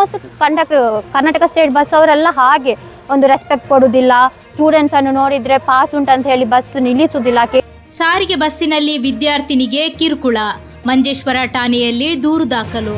Almost conductor Karnataka state bus ಅವರೆಲ್ಲ ಹಾಗೆ ಒಂದು ರೆಸ್ಪೆಕ್ಟ್ ಕೊಡೋದಿಲ್ಲ. ಸ್ಟೂಡೆಂಟ್ಸನ್ನು ನೋಡಿದ್ರೆ ಪಾಸ್ ಅಂತ ಹೇಳಿ ಬಸ್ ನಿಲ್ಲಿಸೋದಿಲ್ಲ ಸಾರಿಗೆ ಬಸ್ಸಿನಲ್ಲಿ ವಿದ್ಯಾರ್ಥಿನಿಗೆ ಕಿರುಕುಳ. ಮಂಜೇಶ್ವರ ಠಾಣೆಯಲ್ಲಿ ದೂರು ದಾಖಲು.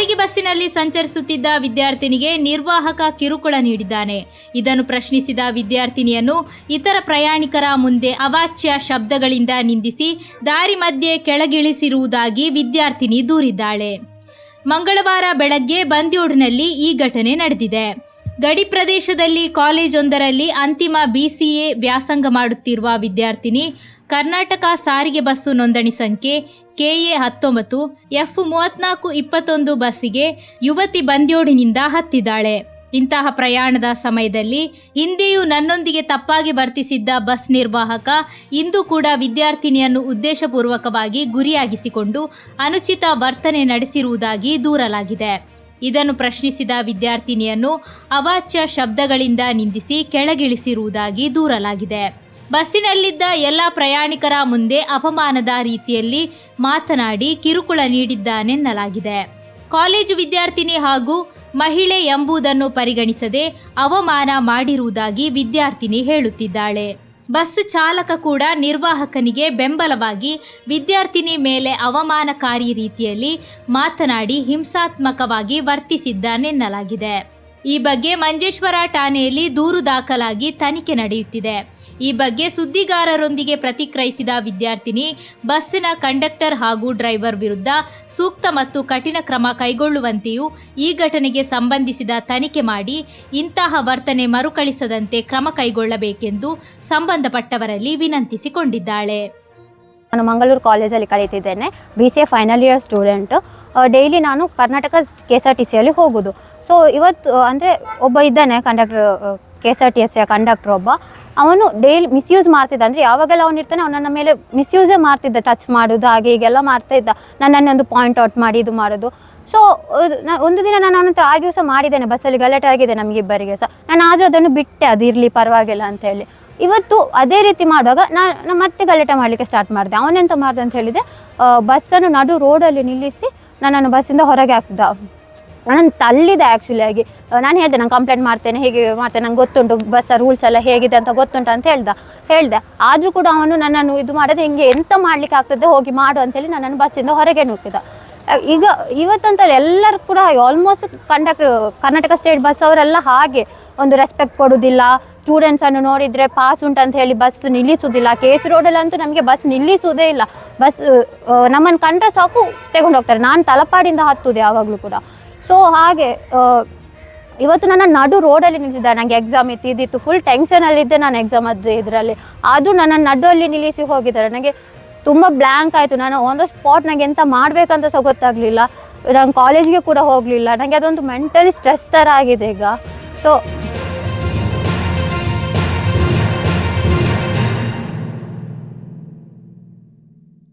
ಸಾರಿಗೆ ಬಸ್ಸಿನಲ್ಲಿ ಸಂಚರಿಸುತ್ತಿದ್ದ ವಿದ್ಯಾರ್ಥಿನಿಗೆ ನಿರ್ವಾಹಕ ಕಿರುಕುಳ ನೀಡಿದ್ದಾನೆ. ಇದನ್ನು ಪ್ರಶ್ನಿಸಿದ ವಿದ್ಯಾರ್ಥಿನಿಯನ್ನು ಇತರ ಪ್ರಯಾಣಿಕರ ಮುಂದೆ ಅವಾಚ್ಯ ಶಬ್ದಗಳಿಂದ ನಿಂದಿಸಿ ದಾರಿ ಮಧ್ಯೆ ಕೆಳಗಿಳಿಸಿರುವುದಾಗಿ ವಿದ್ಯಾರ್ಥಿನಿ ದೂರಿದ್ದಾಳೆ. ಮಂಗಳವಾರ ಬೆಳಗ್ಗೆ ಬಂದ್ಯೋಡ್ನಲ್ಲಿ ಈ ಘಟನೆ ನಡೆದಿದೆ. ಗಡಿ ಪ್ರದೇಶದಲ್ಲಿ ಕಾಲೇಜೊಂದರಲ್ಲಿ ಅಂತಿಮ ಬಿಸಿಎ ವ್ಯಾಸಂಗ ಮಾಡುತ್ತಿರುವ ವಿದ್ಯಾರ್ಥಿನಿ ಕರ್ನಾಟಕ ಸಾರಿಗೆ ಬಸ್ಸು ನೋಂದಣಿ ಸಂಖ್ಯೆ ಕೆಎ ಹತ್ತೊಂಬತ್ತು, ಎಫ್ ಮೂವತ್ನಾಲ್ಕು ಇಪ್ಪತ್ತೊಂದು ಬಸ್ಸಿಗೆ ಯುವತಿ ಬಂದ್ಯೋಡಿನಿಂದ ಹತ್ತಿದ್ದಾಳೆ. ಇಂತಹ ಪ್ರಯಾಣದ ಸಮಯದಲ್ಲಿ ಹಿಂದೆಯೂ ನನ್ನೊಂದಿಗೆ ತಪ್ಪಾಗಿ ವರ್ತಿಸಿದ್ದ ಬಸ್ ನಿರ್ವಾಹಕ ಇಂದು ಕೂಡ ವಿದ್ಯಾರ್ಥಿನಿಯನ್ನು ಉದ್ದೇಶಪೂರ್ವಕವಾಗಿ ಗುರಿಯಾಗಿಸಿಕೊಂಡು ಅನುಚಿತ ವರ್ತನೆ ನಡೆಸಿರುವುದಾಗಿ ದೂರಲಾಗಿದೆ. ಇದನ್ನು ಪ್ರಶ್ನಿಸಿದ ವಿದ್ಯಾರ್ಥಿನಿಯನ್ನು ಅವಾಚ್ಯ ಶಬ್ದಗಳಿಂದ ನಿಂದಿಸಿ ಕೆಳಗಿಳಿಸಿರುವುದಾಗಿ ದೂರಲಾಗಿದೆ. ಬಸ್ಸಿನಲ್ಲಿದ್ದ ಎಲ್ಲ ಪ್ರಯಾಣಿಕರ ಮುಂದೆ ಅಪಮಾನದ ರೀತಿಯಲ್ಲಿ ಮಾತನಾಡಿ ಕಿರುಕುಳ ನೀಡಿದ್ದಾನೆನ್ನಲಾಗಿದೆ. ಕಾಲೇಜು ವಿದ್ಯಾರ್ಥಿನಿ ಹಾಗೂ ಮಹಿಳೆ ಎಂಬುದನ್ನು ಪರಿಗಣಿಸದೆ ಅವಮಾನ ಮಾಡಿರುವುದಾಗಿ ವಿದ್ಯಾರ್ಥಿನಿ ಹೇಳುತ್ತಿದ್ದಾಳೆ. ಬಸ್ ಚಾಲಕ ಕೂಡ ನಿರ್ವಾಹಕನಿಗೆ ಬೆಂಬಲವಾಗಿ ವಿದ್ಯಾರ್ಥಿನಿ ಮೇಲೆ ಅವಮಾನಕಾರಿ ರೀತಿಯಲ್ಲಿ ಮಾತನಾಡಿ ಹಿಂಸಾತ್ಮಕವಾಗಿ ವರ್ತಿಸಿದ್ದಾನೆನ್ನಲಾಗಿದೆ. ಈ ಬಗ್ಗೆ ಮಂಜೇಶ್ವರ ಠಾಣೆಯಲ್ಲಿ ದೂರು ದಾಖಲಾಗಿ ತನಿಖೆ ನಡೆಯುತ್ತಿದೆ. ಈ ಬಗ್ಗೆ ಸುದ್ದಿಗಾರರೊಂದಿಗೆ ಪ್ರತಿಕ್ರಿಯಿಸಿದ ವಿದ್ಯಾರ್ಥಿನಿ, ಬಸ್ಸಿನ ಕಂಡಕ್ಟರ್ ಹಾಗೂ ಡ್ರೈವರ್ ವಿರುದ್ಧ ಸೂಕ್ತ ಮತ್ತು ಕಠಿಣ ಕ್ರಮ ಕೈಗೊಳ್ಳುವಂತೆಯೂ ಈ ಘಟನೆಗೆ ಸಂಬಂಧಿಸಿದ ತನಿಖೆ ಮಾಡಿ ಇಂತಹ ವರ್ತನೆ ಮರುಕಳಿಸದಂತೆ ಕ್ರಮ ಕೈಗೊಳ್ಳಬೇಕೆಂದು ಸಂಬಂಧಪಟ್ಟವರಲ್ಲಿ ವಿನಂತಿಸಿಕೊಂಡಿದ್ದಾಳೆ. ನಾನು ಮಂಗಳೂರು ಕಾಲೇಜಲ್ಲಿ ಕಲಿತಿದ್ದೇನೆ B C A final year student daily ನಾನು Karnataka K S R T ಸಿಯಲ್ಲಿ ಹೋಗೋದು. ಸೊ ಇವತ್ತು ಅಂದರೆ ಒಬ್ಬ ಇದ್ದಾನೆ conductor K S R T S conductor ಒಬ್ಬ. ಅವನು ಡೈಲಿ ಮಿಸ್ಯೂಸ್ ಮಾಡ್ತಿದ್ದ. ಅಂದರೆ ಯಾವಾಗೆಲ್ಲ ಅವನು ಇರ್ತಾನೆ ಅವನು ಮೇಲೆ ಮಿಸ್ಯೂಸೇ ಮಾಡ್ತಿದ್ದ. ಟಚ್ ಮಾಡೋದು, ಹಾಗೆ ಹೀಗೆಲ್ಲ ಮಾಡ್ತಾ ಇದ್ದ. ನನ್ನ ಒಂದು ಪಾಯಿಂಟ್ ಔಟ್ ಮಾಡಿ, ಇದು ಮಾಡೋದು. ಸೊ ಒಂದು ದಿನ ನಾನು ಅವನತ್ರ ಆರ್ಗ್ಯೂ ಸಹ ಮಾಡಿದ್ದೇನೆ. ಬಸ್ಸಲ್ಲಿ ಗಲಾಟೆ ಆಗಿದೆ ನಮಗಿಬ್ಬರಿಗೆ ಸಹ. ನಾನು ಆದರೂ ಅದನ್ನು ಬಿಟ್ಟೆ ಅದು ಇರಲಿ ಪರವಾಗಿಲ್ಲ ಅಂತ ಹೇಳಿ. ಇವತ್ತು ಅದೇ ರೀತಿ ಮಾಡುವಾಗ ನಾನು ಮತ್ತೆ ಗಲಾಟೆ ಮಾಡಲಿಕ್ಕೆ ಸ್ಟಾರ್ಟ್ ಮಾಡಿದೆ. ಅವನೆಂತ ಮಾಡಿದೆ ಅಂತ ಹೇಳಿದರೆ ಬಸ್ಸನ್ನು ನಡು ರೋಡಲ್ಲಿ ನಿಲ್ಲಿಸಿ ನನ್ನನ್ನು ಬಸ್ಸಿಂದ ಹೊರಗೆ ಹಾಕಿದ. ನಾನು ತಲ್ಲಿದೆ ಆ್ಯಕ್ಚುಲಿ ಆಗಿ. ನಾನು ಹೇಳಿದೆ, ನಾನು ಕಂಪ್ಲೇಂಟ್ ಮಾಡ್ತೇನೆ, ಹೇಗೆ ಮಾಡ್ತೇನೆ, ನಂಗೆ ಗೊತ್ತುಂಟು ಬಸ್ಸ ರೂಲ್ಸ್ ಎಲ್ಲ ಹೇಗಿದೆ ಅಂತ ಗೊತ್ತುಂಟು ಅಂತ ಹೇಳ್ದೆ. ಹೇಳ್ದೆ, ಆದರೂ ಕೂಡ ಅವನು ನನ್ನನ್ನು ಇದು ಮಾಡೋದು ಹಿಂಗೆ ಎಂತ ಮಾಡಲಿಕ್ಕೆ ಆಗ್ತದೆ ಹೋಗಿ ಮಾಡು ಅಂತೇಳಿ ನನ್ನನ್ನು ಬಸ್ಸಿಂದ ಹೊರಗೆ ನೂಕಿದ ಈಗ ಇವತ್ತಂತ ಎಲ್ಲರೂ ಕೂಡ almost conductor Karnataka state bus ಅವರೆಲ್ಲ ಹಾಗೆ ಒಂದು ರೆಸ್ಪೆಕ್ಟ್ ಕೊಡೋದಿಲ್ಲ ಸ್ಟೂಡೆಂಟ್ಸನ್ನು ನೋಡಿದರೆ ಪಾಸ್ ಅಂತ ಹೇಳಿ ಬಸ್ ನಿಲ್ಲಿಸೋದಿಲ್ಲ ಕೆ ಎಸ್ ರೋಡಲ್ಲಂತೂ ನಮಗೆ ಬಸ್ ನಿಲ್ಲಿಸುವುದೇ ಇಲ್ಲ. ಬಸ್ ನಮ್ಮನ್ನು ಕಂಡ್ರೆ ಸಾಕು ತಗೊಂಡು ಹೋಗ್ತಾರೆ. ನಾನು ತಲಪಾಡಿಂದ ಹತ್ತುದು ಯಾವಾಗಲೂ ಕೂಡ. ಸೊ ಹಾಗೆ ಇವತ್ತು ನನ್ನ ನಡು ರೋಡಲ್ಲಿ ನಿಲ್ಲಿಸಿದ್ದಾರೆ. ನನಗೆ ಎಕ್ಸಾಮ್ ಇತ್ತು, ಇದಿತ್ತು. ಫುಲ್ ಟೆನ್ಷನಲ್ಲಿದ್ದೆ ನಾನು ಎಕ್ಸಾಮ್ ಅದು ಇದರಲ್ಲಿ. ಅದು ನನ್ನ ನಡುವಲ್ಲಿ ನಿಲ್ಲಿಸಿ ಹೋಗಿದ್ದಾರೆ. ನನಗೆ ತುಂಬ ಬ್ಲ್ಯಾಂಕ್ ಆಯಿತು. ನಾನು ಆನ್ ದ ಸ್ಪಾಟ್ ನನಗೆ ಎಂತ ಮಾಡಬೇಕಂತ ಸಹ ಗೊತ್ತಾಗಲಿಲ್ಲ. ನಾನು ಕಾಲೇಜ್ಗೆ ಕೂಡ ಹೋಗಲಿಲ್ಲ. ನನಗೆ ಅದೊಂದು ಮೆಂಟಲಿ ಸ್ಟ್ರೆಸ್ ಥರ ಆಗಿದೆ ಈಗ. ಸೊ